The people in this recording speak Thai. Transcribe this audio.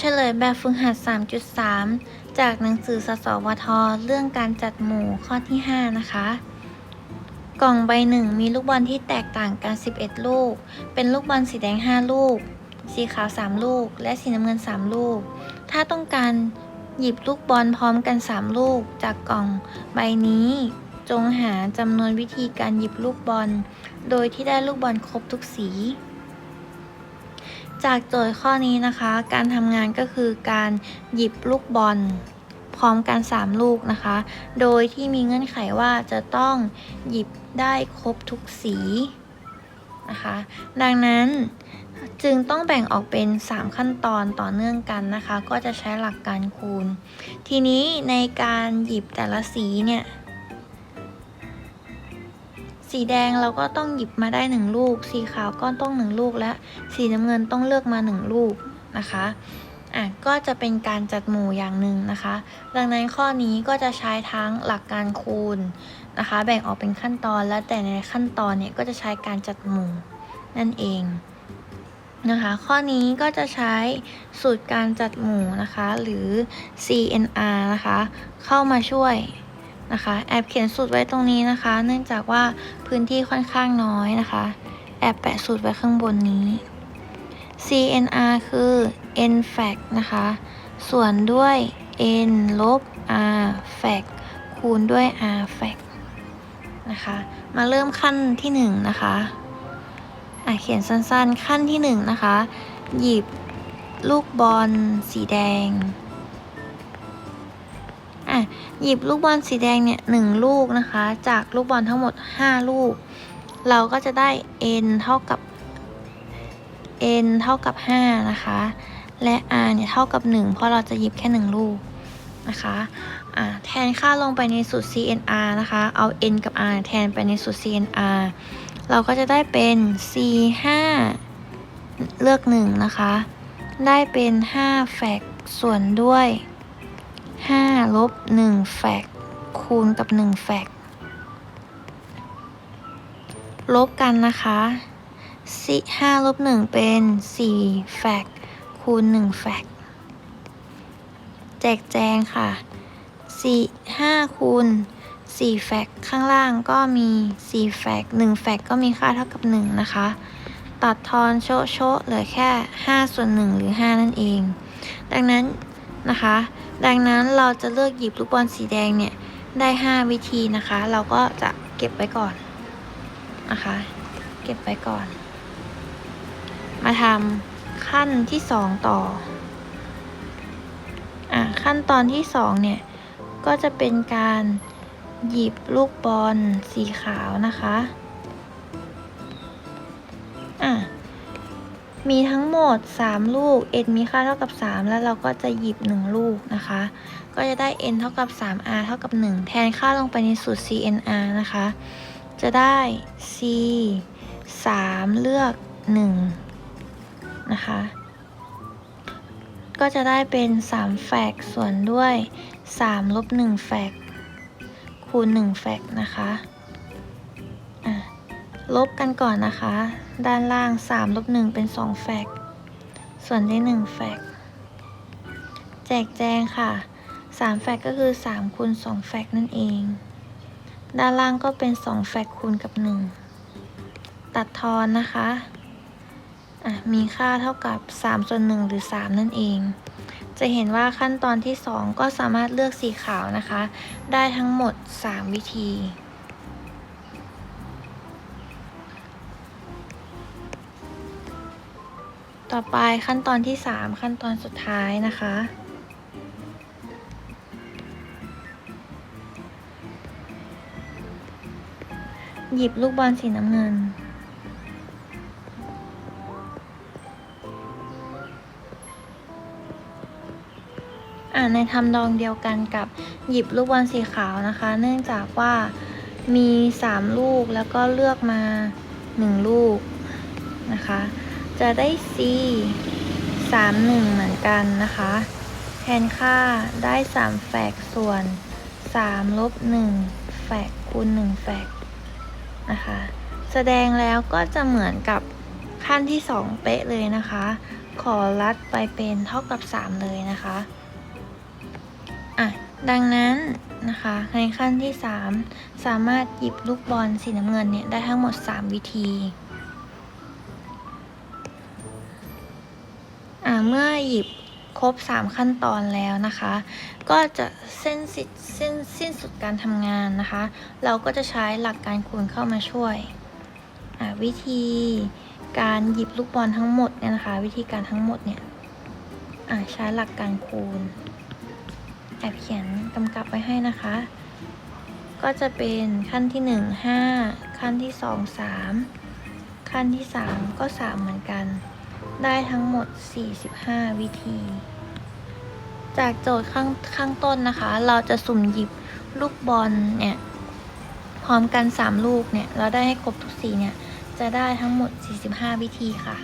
เฉลยแบบฝึกหัด 3.3 จากหนังสือสสวท เรื่องการจัดหมู่ข้อที่ 5 นะคะ กล่องใบหนึ่งมีลูกบอลที่แตกต่างกัน 11 ลูก เป็นลูกบอลสีแดง 5 ลูก สีขาว 3 ลูก และสีน้ำเงิน 3 ลูก ถ้าต้องการหยิบลูกบอลพร้อมกัน 3 ลูก จากกล่องใบนี้ จงหาจำนวนวิธีการหยิบลูกบอล โดยที่ได้ลูกบอลครบทุกสี จากโจทย์ข้อนี้นะคะ การทำงานก็คือการหยิบลูกบอล พร้อมกัน 3 ลูกนะคะ โดยที่มีเงื่อนไขว่าจะต้องหยิบได้ครบทุกสีนะคะ ดังนั้นจึงต้องแบ่งออกเป็น 3 ขั้นตอนต่อเนื่องกันนะคะ ก็จะใช้หลักการคูณ ทีนี้ในการหยิบแต่ละสีเนี่ย สีแดงเราก็ต้องหยิบมาได้1ลูก สีขาวก็ต้อง1ลูกและสีน้ำเงินต้องเลือกมา1ลูกนะคะอะก็จะเป็นการจัดหมู่อย่างหนึ่งนะคะ ดังนั้นข้อนี้ก็จะใช้ทั้งหลักการคูณนะคะ แบ่งออกเป็นขั้นตอนและแต่ในขั้นตอนเนี่ยก็จะใช้การจัดหมู่นั่นเองนะคะ ข้อนี้ก็จะใช้สูตรการจัดหมู่นะคะ หรือ CNR นะคะ เข้ามาช่วย นะคะแอบเขียนสูตรไว้ตรงนี้นะคะ เนื่องจากว่าพื้นที่ค่อนข้างน้อยนะคะ แอบแปะสูตรไว้ข้างบนนี้ CNR คือ n fact นะคะ ส่วนด้วย n ลบ r fact คูณด้วย r fact นะคะ มาเริ่มขั้นที่ 1 นะคะอะเขียนสั้นๆ ขั้นที่ 1 นะคะ หยิบลูกบอลสีแดง หยิบลูกบอลสีแดงเนี่ยหนึ่งลูกนะคะ จากลูกบอลทั้งหมด 5 ลูก เราก็จะได้ n เท่ากับ n เท่ากับ 5 นะคะ และ r เนี่ยเท่ากับ 1 เพราะเราจะหยิบแค่ 1 ลูกนะคะอ่าแทนค่าลงไปในสูตร CNR นะคะ เอา n กับ r แทนไปในสูตร CNR เราก็จะได้เป็น c 5เลือก 1 นะคะ ได้เป็น 5 แฟกส่วนด้วย 5ลบ1แฟกคูณกับ1แฟกลบกันนะคะสี่ห้าลบหนึ่งเป็นสี่แฟกคูณหนึ่งแฟกแจกแจงค่ะสี่ห้าคูณสี่แฟกข้างล่างก็มีสี่แฟกหนึ่งแฟกก็มีค่าเท่ากับหนึ่งนะคะ ตัดทอนโชะโชะเหลือแค่ห้าส่วนหนึ่งหรือห้านั่นเอง ดังนั้น นะคะ ดังนั้นเราจะเลือกหยิบลูกบอลสีแดงเนี่ยได้ 5 วิธีนะคะ เราก็จะเก็บไว้ก่อนนะคะ เก็บไว้ก่อน มาทำขั้นที่ 2 ต่ออะขั้นตอนที่ 2 เนี่ย ก็จะเป็นการหยิบลูกบอลสีขาวนะคะอะ มีทั้งหมด 3 ลูก n มีค่าเท่ากับ 3 แล้วเราก็จะหยิบ 1 ลูกนะคะ ก็จะได้ n เท่ากับ 3r เท่ากับ 1 แทนค่าลงไปในสูตร cnr นะคะ จะได้ c 3 เลือก 1 นะคะ ก็จะได้เป็น3แฟกส่วนด้วย3ลบ1แฟกคูณ1แฟกนะคะอะ ลบกันก่อนนะคะ ด้านล่าง3ลบ1เป็น 2 แฟก ส่วนได้ 1 แฟก แจกแจงค่ะ 3 แฟกก็คือ3คูณ2แฟกนั่นเอง ด้านล่างก็เป็น 2 แฟกคูณกับ 1 ตัดทอนนะคะะมีค่าเท่ากับ3ส่วน1หรือ 3 นั่นเอง จะเห็นว่าขั้นตอนที่ 2 ก็สามารถเลือกสีขาวนะคะ ได้ทั้งหมด 3 วิธี ต่อไปขั้นตอนที่ 3 ขั้นตอนสุดท้ายนะคะ หยิบลูกบอลสีน้ำเงิน อ่าในทำนองเดียวกันกับหยิบลูกบอลสีขาวนะคะ เนื่องจากว่ามี 3 ลูกแล้วก็เลือกมา 1 ลูกนะคะ จะได้ C 3 1 เหมือนกันนะคะแทนค่าได้ 3แฟกส่วน 3 ลบ 1แฟกคูณ 1แฟกนะคะ แสดงแล้วก็จะเหมือนกับขั้นที่ 2 เป๊ะเลยนะคะ ขอลัดไปเป็นเท่ากับ 3 เลยนะคะอะดังนั้นนะคะในขั้นที่ 3 สามารถหยิบลูกบอลสีน้ำเงินเนี่ยได้ทั้งหมด 3 วิธี เมื่อหยิบครบ 3 ขั้นตอนแล้วนะคะ ก็จะเส้นสิทธิ์สิ้นสิ้นสุดการทำงานนะคะ เราก็จะใช้หลักการคูณเข้ามาช่วย วิธีการหยิบลูกบอลทั้งหมดเนี่ยนะคะ วิธีการทั้งหมดเนี่ยใช้หลักการคูณแอบเขียนกำกับไว้ให้นะคะ ก็จะเป็นขั้นที่ 1 5 ขั้นที่ 2 3 ขั้นที่ 3 ก็ 3 เหมือนกัน ได้ทั้งหมด 45 วิธี จากโจทย์ข้างข้างต้นนะคะ เราจะสุ่มหยิบลูกบอลเนี่ยพร้อมกัน 3 ลูกเนี่ย เราได้ให้ครบทุกสีเนี่ย จะได้ทั้งหมด 45 วิธีค่ะ